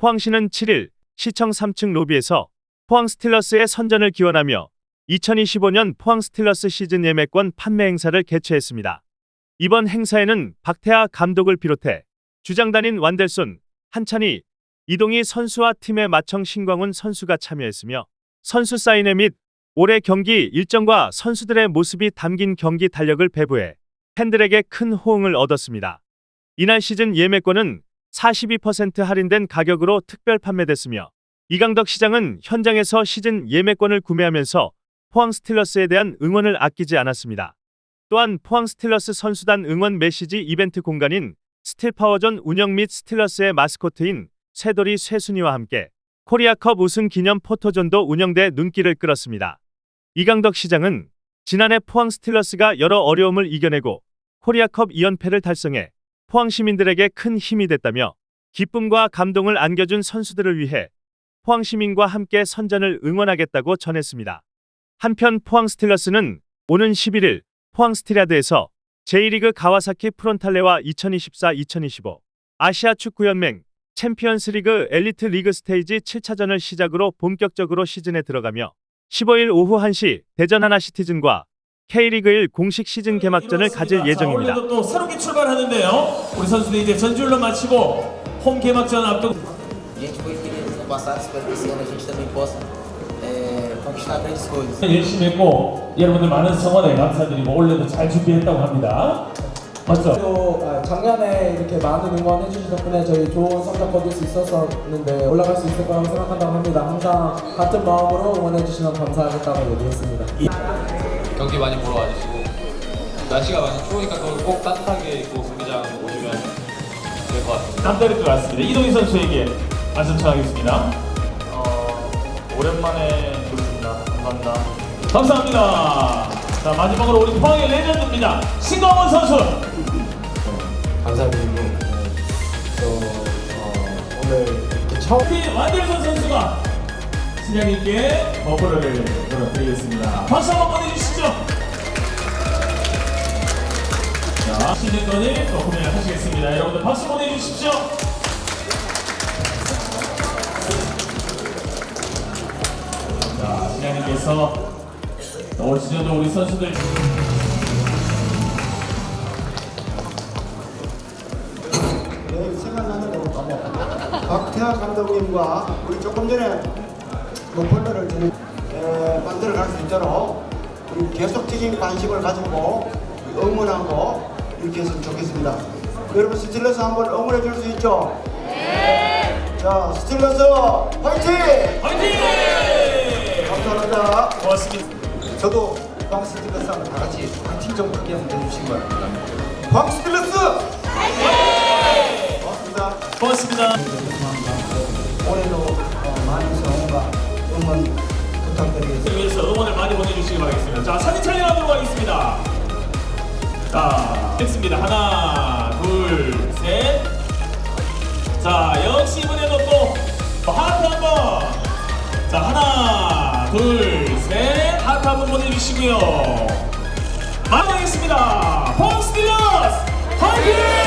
포항시는 7일 시청 3층 로비에서 포항 스틸러스의 선전을 기원하며 2025년 포항 스틸러스 시즌 예매권 판매 행사를 개최했습니다. 이번 행사에는 박태하 감독을 비롯해 주장단인 완델손, 한찬희, 이동희 선수와 팀의 마청 신광훈 선수가 참여했으며 선수 사인회 및 올해 경기 일정과 선수들의 모습이 담긴 경기 달력을 배부해 팬들에게 큰 호응을 얻었습니다. 이날 시즌 예매권은 42% 할인된 가격으로 특별 판매됐으며 이강덕 시장은 현장에서 시즌 예매권을 구매하면서 포항 스틸러스에 대한 응원을 아끼지 않았습니다. 또한 포항 스틸러스 선수단 응원 메시지 이벤트 공간인 스틸파워전 운영 및 스틸러스의 마스코트인 쇠돌이 쇠순이와 함께 코리아컵 우승 기념 포토존도 운영돼 눈길을 끌었습니다. 이강덕 시장은 지난해 포항 스틸러스가 여러 어려움을 이겨내고 코리아컵 2연패를 달성해 포항 시민들에게 큰 힘이 됐다며 기쁨과 감동을 안겨준 선수들을 위해 포항 시민과 함께 선전을 응원하겠다고 전했습니다. 한편 포항 스틸러스는 오는 11일 포항 스틸야드에서 제1리그 가와사키 프론탈레와 2024-2025 아시아 축구연맹 챔피언스리그 엘리트 리그 스테이지 7차전을 시작으로 본격적으로 시즌에 들어가며 15일 오후 1시 대전 하나시티즌과 K리그 1 공식 시즌 개막전을 가질 예정입니다. 자, 오늘도 또 새롭게 출발하는데요. 우리 선수들이 이제 전주를 마치고 홈 개막전 앞두고 coisas. 열심히 했고 여러분들 많은 성원에 감사드리고 올해도 잘 준비했다고 합니다. 맞죠? 또 아, 작년에 이렇게 많은 응원해 주신 덕분에 저희 좋은 성적 거둘 수 있었었는데 올라갈 수 있을 거라고 생각한다고 합니다. 항상 같은 마음으로 응원해 주시면 감사하겠다고 얘기했습니다. 경기 많이 보러 와주시고 날씨가 많이 추우니까 그걸 꼭 따뜻하게 입고 경기장 오시면 될 것 같습니다. 남다를 것 같습니다. 이동희 선수에게 말씀 전하겠습니다. 어, 오랜만에 보겠습니다. 감사합니다. 감사합니다. 자 마지막으로 우리 포항의 레전드입니다. 신광훈 선수. 감사드리고 또 어, 오늘 이렇게 처음 팀 완델선 선수가 신장님께 버블을 열어드리겠습니다. 박수 한번 보내주시죠. 자, 시즌권을 또 구매하시겠습니다. 여러분들 박수 보내주십시오. 자, 신장님께서 올 시즌도 우리 선수들 네, 생각나는 가면 박태하 감독님과 우리 조금 전에 목 폴러를 저희 에, 만들어 갈 수 있도록 계속적인 관심을 가지고 응원하고 이렇게 했으면 좋겠습니다. 여러분 스틸러스 한번 응원해 줄 수 있죠? 네. 자 스틸러스 화이팅! 화이팅! 감사합니다. 고맙습니다. 저도 광 스틸러스랑 다 같이 파이팅 좀 크게 한번 해주시기 바랍니다. 광 스틸러스! 화이팅! 고맙습니다. 고맙습니다. 올해도 어, 많은 성원과 응원 부탁드리겠습니다. 위해서 응원을 많이 보내주시기 바라겠습니다. 자, 사진 촬영하도록 하겠습니다. 자, 됐습니다. 하나, 둘, 셋. 자, 역시 이번에도 또 하트 한 번. 자, 하나, 둘, 셋. 하트 한 번 보내주시고요. 마무리하겠습니다. 펑스틸러스 화이팅!